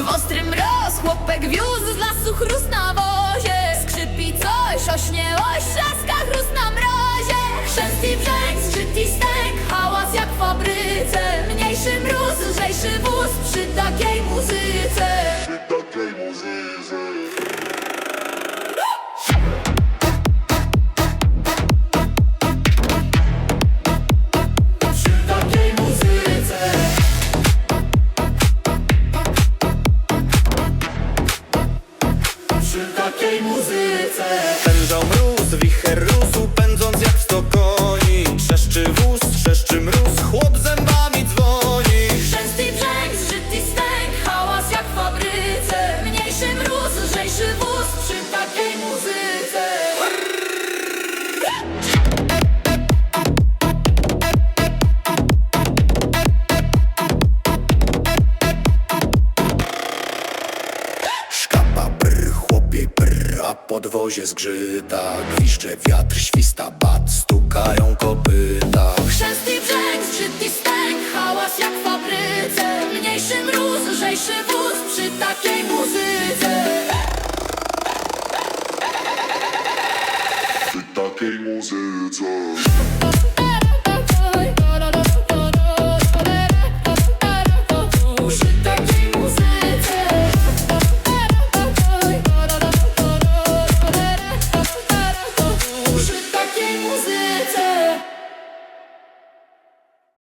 W ostrym mroz chłopek wiózł z lasu chrust na wozie. Skrzypi coś o śmiałość, trzaska chrust na mrozie. Chrzęst i brzęk, Przy takiej muzyce. Pędzał mróz, wicher rósł, pędząc jak w stokoni Trzeszczy wóz, trzeszczy mróz, chłop zębami dzwoni podwozie zgrzyta. Gwiszcze wiatr, śwista bat, stukają kopyta. Chrzęst i brzęk, zgrzyt i stęk, hałas jak w fabryce. Mniejszy mróz, lżejszy wóz przy takiej muzyce. Przy takiej muzyce